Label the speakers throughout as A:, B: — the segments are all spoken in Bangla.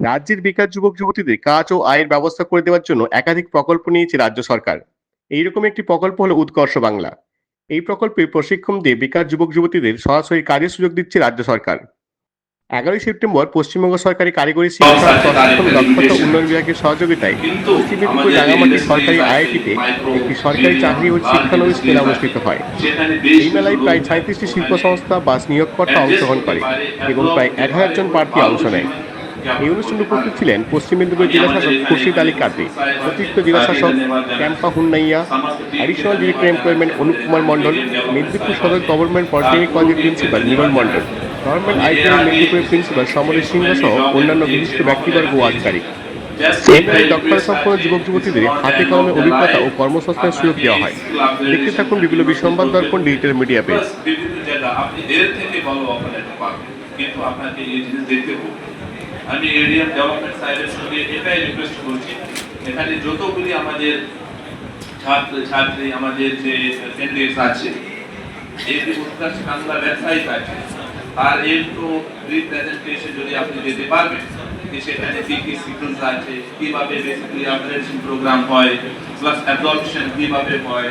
A: রাজ্যের বেকার যুবক যুবতীদের কাজ ও আয়ের ব্যবস্থা করে দেওয়ার জন্য একাধিক প্রকল্প নিয়েছে রাজ্য সরকার। এইরকম একটি প্রকল্প হলো উৎকর্ষ বাংলা। এই প্রকল্পে প্রশিক্ষণ দিয়ে বেকার যুবক যুবতীদের সরাসরি কাজের সুযোগ দিচ্ছে রাজ্য সরকার। এগারোই সেপ্টেম্বর পশ্চিমবঙ্গ সরকারি কারিগরি শিক্ষা প্রশিক্ষণ দক্ষতা উন্নয়ন বিভাগের সহযোগিতায় পশ্চিম মেদিনীপুর রাঙামাটি সরকারি আইআইটিতে একটি সরকারি চাকরি ও শিক্ষানবিশ মেলা অনুষ্ঠিত হয়। এই মেলায় প্রায় সাঁত্রিশটি শিল্প সংস্থা বা নিয়োগকর্তা অংশগ্রহণ করে এবং প্রায় এক হাজার জন প্রার্থী অংশ নেয়। এই অনুষ্ঠানে উপস্থিত ছিলেন পশ্চিম মেদিনীপুর জেলা শাসক খুরশিদ আলী কাদরি অতিরিক্ত জেলা শাসক ক্যাম্পা হুন্নাইয়া additional director employment Anup Kumar Mondal, Medinipur Sadar government polytechnic কলেজের principal Niral Mondal government ITI মেদিনীপুরের প্রিন্সিপাল সমরেশ সিংহ সহ অন্যান্য বিশিষ্ট ব্যক্তিবর্গ ও আধিকারিক। ডক্টর সম্পন্ন যুবক যুবতীদের হাতে কলমে অভিজ্ঞতা ও কর্মসংস্থানের সুযোগ দেওয়া হয়। দেখতে থাকুন বিভিন্ন বিসংবাদ দর্পণ ডিজিটাল মিডিয়া পেজ
B: কিন্তু আপনাকে এই জিনিস দেখতে হবে। আমি এরিয়া ডেভেলপমেন্ট সাইডের সঙ্গে এটাই রিকোয়েস্ট করছি। এখানে যতগুলি আমাদের ছাত্র, ছাত্রী, আমাদের যে ক্যান্ডিডেটস আছে এই যে উৎকর্ষ বাংলা ওয়েবসাইট আছে। আর এর তো রিপ্রেজেন্টেশন যদি আপনি দিতে পারবেন, যে সেখানে কি কি সিকোয়েন্স আছে, কীভাবে বেসিক্যালি অপারেশন প্রোগ্রাম হয় প্লাস অ্যাবজর্পশন কীভাবে হয়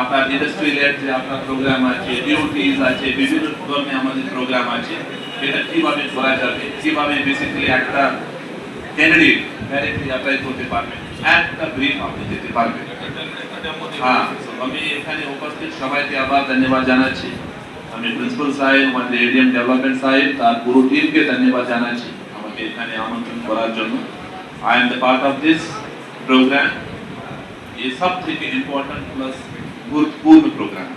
B: আপনার ইন্ডাস্ট্রিয়াল যে আপনার প্রোগ্রাম আছে ডিউটিজ আছে, বিভিন্ন ধরনের আমাদের প্রোগ্রাম আছে এটা কীভাবে করা যাবে, কীভাবে বেসিক্যালি একটা ক্যান্ডিডেট ডাইরেক্টলি অ্যাপ্লাই করতে পারবেন একটা ব্রিফ আপনি দিতে পারবেন। হ্যাঁ আমি এখানে উপস্থিত, সবাইকে আবার ধন্যবাদ জানাচ্ছি। আমি প্রিন্সিপাল সাহেব আমাদের এডিএম ডেভেলপমেন্ট সাহেব তার পুরো টিমকে ধন্যবাদ জানাচ্ছি আমাকে এখানে আমন্ত্রণ করার জন্য। I am the part of this program এই সব থেকে ইম্পর্টেন্ট প্লাস গুরুত্বপূর্ণ প্রোগ্রাম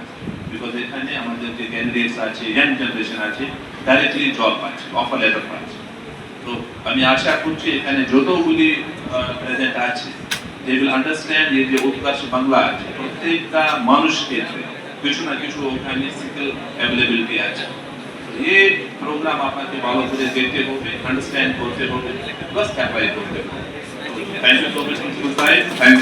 B: বিকজ এখানে আমাদের যে ক্যান্ডিডেটস আছে ইয়াং জেনারেশন আছে ডাইরেক্টলি জব পাচ্ছে অফার লেটার পাচ্ছে। তো আমি আশা করছি এখানে যতগুলি প্রেজেন্ট আছে দে উইল আন্ডারস্ট্যান্ড এই যে উৎকর্ষ বাংলা আছে, প্রত্যেকটা মানুষকে কিছু না কিছু ওখানে স্কিল অ্যাভেলেবিলিটি আছে। এই প্রোগ্রাম আপনাকে ভালো করে দেখতে হবে আন্ডারস্ট্যান্ড করতে হবে প্লাস অ্যাপ্লাই করতে হবে। Thank you so much principal সাহেব থ্যাংক